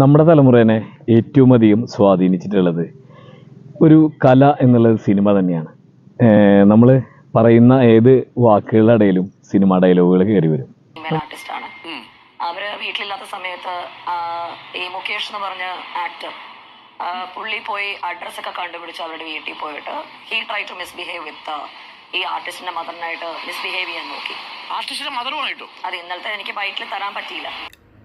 നമ്മുടെ തലമുറേനെ ഏറ്റവും അധികം സ്വാധീനിച്ചിട്ടുള്ളത് ഒരു കല എന്നുള്ളത് സിനിമ തന്നെയാണ്. നമ്മൾ പറയുന്ന ഏത് വാക്കുകളുടെ ഇടയിലും സിനിമ ഡയലോഗുകൾ കയറി വരും. ഫീമെയിൽ ആർട്ടിസ്റ്റ് ആണ് അവർ വീട്ടിലില്ലാത്ത സമയത്ത് ഈ മുകേഷ് എന്ന് പറഞ്ഞ ആക്ടർ പുള്ളി പോയി അഡ്രസ് ഒക്കെ കണ്ടുപിടിച്ച് അവരുടെ വീട്ടിൽ പോയിട്ട് he try to misbehave with ഈ ആർട്ടിസ്റ്റിന്റെ മദറിനായിട്ട് മിസ്ബിഹേവ് ചെയ്യാൻ നോക്കി. ആർട്ടിസ്റ്റിന്റെ മദറുമായിട്ടോ അത് ഇന്നലത്തെ എനിക്ക് ബൈക്കിൽ തരാൻ പറ്റിയില്ല.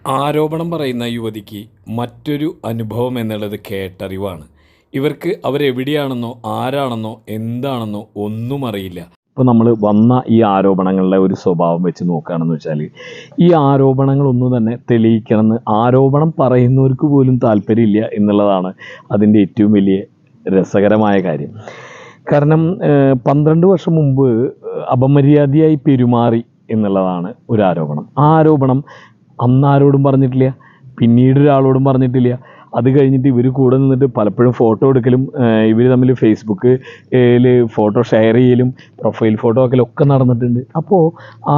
ആരോപണം പറയുന്ന യുവതിക്ക് മറ്റൊരു അനുഭവം എന്നുള്ളത് കേട്ടറിവാണ്. ഇവർക്ക് അവരെവിടെയാണെന്നോ ആരാണെന്നോ എന്താണെന്നോ ഒന്നും അറിയില്ല. ഇപ്പോൾ നമ്മൾ വന്ന ഈ ആരോപണങ്ങളുടെ ഒരു സ്വഭാവം വെച്ച് നോക്കുകയാണെന്ന് വെച്ചാൽ ഈ ആരോപണങ്ങളൊന്നും തന്നെ തെളിയിക്കണമെന്ന് ആരോപണം പറയുന്നവർക്ക് പോലും താല്പര്യമില്ല എന്നുള്ളതാണ് അതിന്റെ ഏറ്റവും വലിയ രസകരമായ കാര്യം. കാരണം പന്ത്രണ്ട് വർഷം മുമ്പ് അപമര്യാദയായി പെരുമാറി എന്നുള്ളതാണ് ഒരു ആരോപണം. ആ ആരോപണം അന്ന് ആരോടും പറഞ്ഞിട്ടില്ല പിന്നീട് ഒരാളോടും പറഞ്ഞിട്ടില്ല. അത് കഴിഞ്ഞിട്ട് ഇവർ കൂടെ നിന്നിട്ട് പലപ്പോഴും ഫോട്ടോ എടുക്കലും ഇവർ തമ്മിൽ ഫേസ്ബുക്ക് ൽ ഫോട്ടോ ഷെയർ ചെയ്യലും പ്രൊഫൈൽ ഫോട്ടോ ആക്കലും ഒക്കെ നടന്നിട്ടുണ്ട്. അപ്പോൾ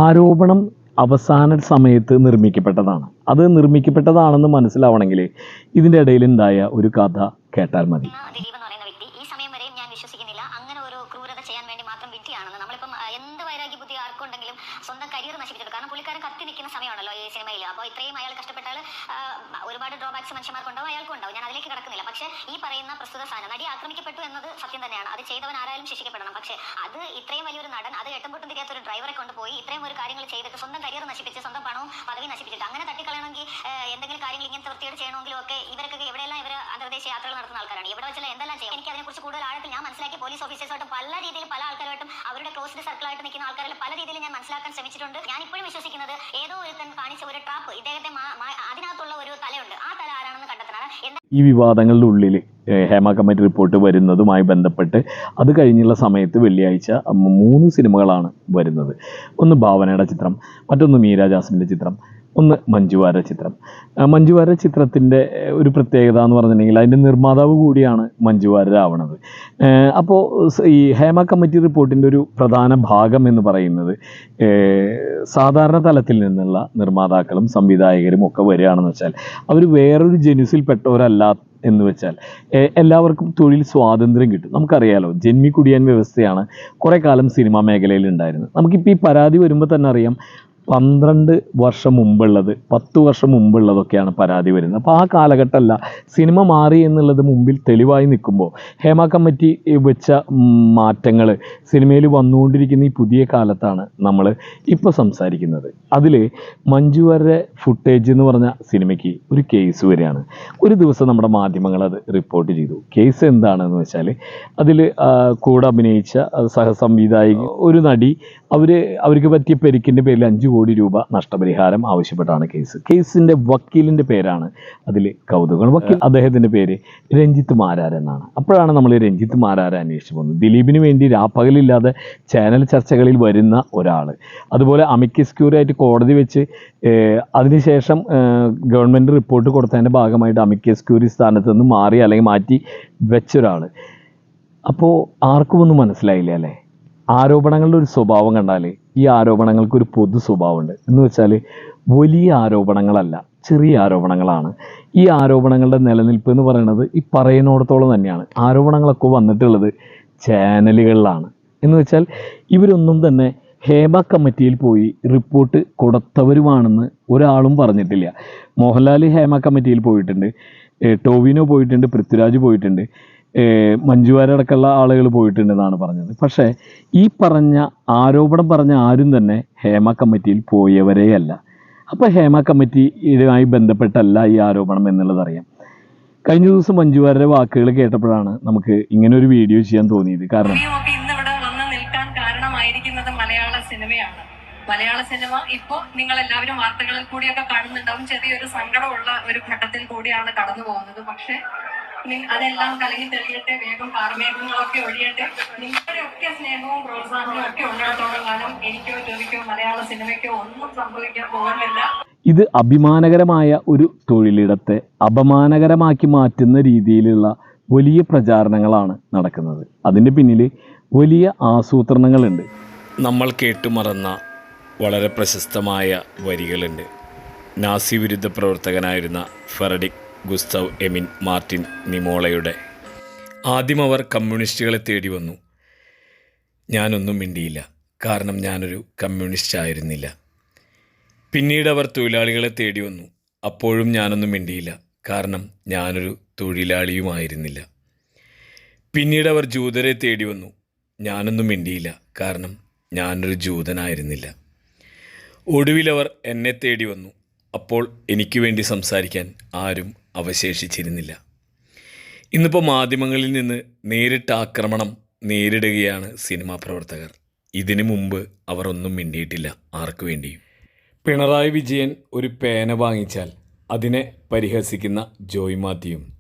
ആരോപണം അവസാന സമയത്ത് നിർമ്മിക്കപ്പെട്ടതാണ്. അത് നിർമ്മിക്കപ്പെട്ടതാണെന്ന് മനസ്സിലാവണമെങ്കിൽ ഇതിന്റെ ഇടയിൽ ഉണ്ടായ ഒരു കഥ കേട്ടാൽ മതി. വിശ്വസിക്കുന്നില്ല. അങ്ങനെ ഒരു ക്രൂരത ചെയ്യാൻ വേണ്ടി മാത്രം വിധിയാണെന്ന് നമ്മളിപ്പം എന്ത് വൈരാഗ്യ ബുദ്ധി ആർക്കുണ്ടെങ്കിലും സ്വന്തം കരിയർ നശിപ്പിച്ചത് കാരണം പുള്ളിക്കാരൻ കത്തി നിൽക്കുന്ന സമയമാണല്ലോ ഈ സിനിമയിൽ അപ്പോൾ ഇത്രയും അയാൾ കഷ്ടപ്പെട്ടാൽ ഒരുപാട് ഡ്രോബാക്സ് മനുഷ്യന്മാർക്കുണ്ടാവും അയാൾക്കും ഉണ്ടാവും ഞാൻ അതിലേക്ക് കിടക്കുന്നില്ല. പക്ഷേ ഈ പറയുന്ന പ്രസ്തുത സാധനം നടി ആക്രമിക്കപ്പെട്ടു എന്നത് സത്യം തന്നെയാണ്. അത് ചെയ്തവൻ ആരായാലും ശിക്ഷിക്കപ്പെടണം. പക്ഷേ അത് ഇത്രയും വലിയൊരു നടൻ അത് എട്ടും പൊട്ടും തിരിയാത്ത ഒരു ഡ്രൈവറെ കൊണ്ടുപോയി ഇത്രയും ഒരു കാര്യങ്ങൾ ചെയ്തിട്ട് സ്വന്തം കരിയർ നശിപ്പിച്ച് സ്വന്തം പണവും പദവി നശിപ്പിച്ചിട്ട് അങ്ങനെ തട്ടിക്കളയണമെങ്കിൽ എന്തെങ്കിലും കാര്യങ്ങൾ ഇങ്ങനത്തെ വൃത്തിയോട് ചെയ്യണമെങ്കിലും ഒക്കെ ഇവരൊക്കെ എവിടെയെല്ലാം ഇവർ അന്തർദേശീയ യാത്രകൾ നടത്തുന്ന ആൾക്കാരാണ്. ഇവിടെ വെച്ചാൽ എന്തെല്ലാം ചെയ്യും. എനിക്ക് അതിനെക്കുറിച്ച് കൂടുതൽ ആഴത്തിൽ ഞാൻ മനസ്സിലാക്കി പോലീസ് ഓഫീസേഴ്സായിട്ടും പല രീതിയിൽ പല ആൾക്കാരായിട്ടും അവരുടെ ക്ലോസ്ഡ് സർക്കിളായിട്ട് നിൽക്കുന്ന ആൾക്കാരിൽ പല രീതിയിൽ ഞാൻ മനസ്സിലാക്കാൻ ശ്രമിച്ചിട്ടുണ്ട്. ഞാൻ ഇപ്പോഴും വിശ്വസിക്കുന്നത് ഏതോ ഒരുത്തൻ കാണിച്ച ഒരു ട്രാപ്പ് ഇദ്ദേഹത്തെ അതിനകത്തുള്ള ഒരു തലയുണ്ട് ആ തല ആരാണെന്ന് കണ്ടെത്തണം എന്താ ഈ വിവാദങ്ങളുടെ ഉള്ളിൽ ഹേമ കമ്മിറ്റി റിപ്പോർട്ട് വരുന്നതുമായി ബന്ധപ്പെട്ട് അത് കഴിഞ്ഞുള്ള സമയത്ത് വെള്ളിയാഴ്ച മൂന്ന് സിനിമകളാണ് വരുന്നത്. ഒന്ന് ഭാവനയുടെ ചിത്രം മറ്റൊന്ന് മീര ജാസ്മിന്റെ ചിത്രം. ഒന്ന് മഞ്ജുവാര ചിത്രം. മഞ്ജുവാര ചിത്രത്തിന്റെ ഒരു പ്രത്യേകത എന്ന് പറഞ്ഞിട്ടുണ്ടെങ്കിൽ അതിന്റെ നിർമ്മാതാവ് കൂടിയാണ് മഞ്ജുവാരാവണത് അപ്പോൾ ഈ ഹേമ കമ്മിറ്റി റിപ്പോർട്ടിന്റെ ഒരു പ്രധാന ഭാഗം എന്ന് പറയുന്നത് സാധാരണ തലത്തിൽ നിന്നുള്ള നിർമ്മാതാക്കളും സംവിധായകരും ഒക്കെ വരികയാണെന്ന് വെച്ചാൽ അവർ വേറൊരു ജനുസിൽപ്പെട്ടവരല്ല എന്ന് വെച്ചാൽ എല്ലാവർക്കും തൊഴിൽ സ്വാതന്ത്ര്യം കിട്ടും. നമുക്കറിയാലോ ജന്മി കുടിയാൻ വ്യവസ്ഥയാണ് കുറേ കാലം സിനിമാ മേഖലയിൽ ഉണ്ടായിരുന്നത്. നമുക്കിപ്പോൾ ഈ പരാതി വരുമ്പോൾ തന്നെ അറിയാം പന്ത്രണ്ട് വർഷം മുമ്പുള്ളത് പത്ത് വർഷം മുമ്പുള്ളതൊക്കെയാണ് പരാതി വരുന്നത്. അപ്പോൾ ആ കാലഘട്ടമല്ല സിനിമ മാറി എന്നുള്ളത് മുമ്പിൽ തെളിവായി നിൽക്കുമ്പോൾ ഹേമ കമ്മിറ്റി വെച്ച മാറ്റങ്ങൾ സിനിമയിൽ വന്നുകൊണ്ടിരിക്കുന്ന ഈ പുതിയ കാലത്താണ് നമ്മൾ ഇപ്പോൾ സംസാരിക്കുന്നത്. അതിൽ മഞ്ജുവരുടെ ഫുട്ടേജ് എന്ന് പറഞ്ഞ സിനിമയ്ക്ക് ഒരു കേസ് വരികയാണ്. ഒരു ദിവസം നമ്മുടെ മാധ്യമങ്ങൾ അത് റിപ്പോർട്ട് ചെയ്തു. കേസ് എന്താണെന്ന് വെച്ചാൽ അതിൽ കൂടെ അഭിനയിച്ച സഹസംവിധായിക ഒരു നടി അവർ അവർക്ക് പറ്റിയ പെരുക്കിന്റെ പേരിൽ അഞ്ച് കോടി രൂപ നഷ്ടപരിഹാരം ആവശ്യപ്പെട്ടാണ് കേസ്. കേസിന്റെ വക്കീലിന്റെ പേരാണ് അതിൽ കൗതുകം. വക്കീൽ അദ്ദേഹത്തിന്റെ പേര് രഞ്ജിത്ത് മാരാർ എന്നാണ്. അപ്പോഴാണ് നമ്മൾ രഞ്ജിത്ത് മാരാർ അന്വേഷിച്ച് പോകുന്നത്. ദിലീപിന് വേണ്ടി രാപ്പകലില്ലാതെ ചാനൽ ചർച്ചകളിൽ വരുന്ന ഒരാൾ അതുപോലെ അമിക്കസ്ക്യൂറായിട്ട് കോടതി വെച്ച് അതിനുശേഷം ഗവൺമെന്റ് റിപ്പോർട്ട് കൊടുത്തതിന്റെ ഭാഗമായിട്ട് അമിക്കസ്ക്യൂരി സ്ഥാനത്ത് നിന്ന് മാറി അല്ലെങ്കിൽ മാറ്റി വെച്ച ഒരാൾ അപ്പോൾ ആർക്കും ഒന്നും മനസ്സിലായില്ല അല്ലേ? ആരോപണങ്ങളുടെ ഒരു സ്വഭാവം കണ്ടാൽ ഈ ആരോപണങ്ങൾക്ക് ഒരു പൊതു സ്വഭാവമുണ്ട്. എന്ന് വെച്ചാൽ വലിയ ആരോപണങ്ങളല്ല ചെറിയ ആരോപണങ്ങളാണ്. ഈ ആരോപണങ്ങളുടെ നിലനിൽപ്പ് എന്ന് പറയുന്നത് ഈ പറയുന്നിടത്തോളം തന്നെയാണ്. ആരോപണങ്ങളൊക്കെ വന്നിട്ടുള്ളത് ചാനലുകളിലാണ്. എന്ന് വെച്ചാൽ ഇവരൊന്നും തന്നെ ഹേമ കമ്മിറ്റിയിൽ പോയി റിപ്പോർട്ട് കൊടുത്തവരുമാണെന്ന് ഒരാളും പറഞ്ഞിട്ടില്ല. മോഹൻലാൽ ഹേമ കമ്മിറ്റിയിൽ പോയിട്ടുണ്ട് ടോവിനോ പോയിട്ടുണ്ട് പൃഥ്വിരാജ് പോയിട്ടുണ്ട്. മഞ്ജുവാരടക്കമുള്ള ആളുകൾ പോയിട്ടുണ്ടെന്നാണ് പറഞ്ഞത്. പക്ഷേ ഈ പറഞ്ഞ ആരോപണം പറഞ്ഞ ആരും തന്നെ ഹേമ കമ്മിറ്റിയിൽ പോയവരെയല്ല അപ്പോൾ ഹേമ കമ്മിറ്റിയുമായി ബന്ധപ്പെട്ടല്ല ഈ ആരോപണം എന്നുള്ളതറിയാം കഴിഞ്ഞ ദിവസം മഞ്ജുവാരുടെ വാക്കുകൾ കേട്ടപ്പോഴാണ് നമുക്ക് ഇങ്ങനെ ഒരു വീഡിയോ ചെയ്യാൻ തോന്നിയത്. കാരണം സിനിമയാണ്. മലയാള സിനിമ ഇപ്പോ നിങ്ങൾ എല്ലാവരും വാർത്തകളിൽ കൂടിയൊക്കെ കാണുന്നുണ്ടാവും. ചെറിയൊരു സങ്കടമുള്ള ഒരു ഘട്ടത്തിൽ കൂടിയാണ് കടന്നു പോകുന്നത് പക്ഷെ അതെല്ലാം കലങ്ങി തെളിയട്ടെ വേഗം കാർമേഘങ്ങളൊക്കെ ഒഴിയട്ടെ. നിങ്ങളുടെ ഒക്കെ സ്നേഹവും പ്രോത്സാഹനവും ഒക്കെ ഉള്ളിടത്തോളം കാലം എനിക്കോ ജോലിക്കോ മലയാള സിനിമയ്ക്കോ ഒന്നും സംഭവിക്കാൻ പോകുന്നില്ല. ഇത് അഭിമാനകരമായ ഒരു തൊഴിലിടത്തെ അപമാനകരമാക്കി മാറ്റുന്ന രീതിയിലുള്ള വലിയ പ്രചാരണങ്ങളാണ് നടക്കുന്നത്. അതിന്റെ പിന്നിൽ വലിയ ആസൂത്രണങ്ങളുണ്ട്. നമ്മൾ കേട്ടുമറന്ന വളരെ പ്രശസ്തമായ വരികളുണ്ട്. നാസി വിരുദ്ധ പ്രവർത്തകനായിരുന്ന ഫെറഡിക് ഗുസ്തവ് എമിൻ മാർട്ടിൻ നിമോളയുടെ ആദ്യം അവർ കമ്മ്യൂണിസ്റ്റുകളെ തേടി വന്നു. ഞാനൊന്നും മിണ്ടിയില്ല. കാരണം ഞാനൊരു കമ്മ്യൂണിസ്റ്റ് ആയിരുന്നില്ല പിന്നീട് അവർ തൊഴിലാളികളെ തേടി വന്നു. അപ്പോഴും ഞാനൊന്നും മിണ്ടിയില്ല. കാരണം ഞാനൊരു തൊഴിലാളിയുമായിരുന്നില്ല. പിന്നീട് അവർ ജൂതരെ തേടി വന്നു. ഞാനൊന്നും മിണ്ടിയില്ല. കാരണം ഞാനൊരു ജൂതനായിരുന്നില്ല. ഒടുവിലവർ എന്നെ തേടി വന്നു. അപ്പോൾ എനിക്ക് വേണ്ടി സംസാരിക്കാൻ ആരും അവശേഷിച്ചിരുന്നില്ല. ഇന്നിപ്പോൾ മാധ്യമങ്ങളിൽ നിന്ന് നേരിട്ട് ആക്രമണം നേരിടുകയാണ് സിനിമാ പ്രവർത്തകർ. ഇതിനു മുമ്പ് അവർ ഒന്നും മിണ്ടിയിട്ടില്ല ആർക്കു വേണ്ടിയും. പിണറായി വിജയൻ ഒരു പേന വാങ്ങിച്ചാൽ അതിനെ പരിഹസിക്കുന്ന ജോയ് മാത്യുവും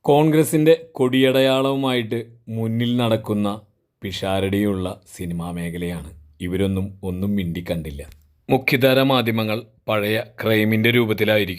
കോൺഗ്രസിന്റെ കൊടിയടയാളവുമായിട്ട് മുന്നിൽ നടക്കുന്ന പിഷാരടിയുള്ള സിനിമാ മേഖലയാണ്. ഇവരൊന്നും ഒന്നും മിണ്ടിക്കണ്ടില്ല. മുഖ്യധാര മാധ്യമങ്ങൾ പഴയ ക്രൈമിന്റെ രൂപത്തിലായിരിക്കും.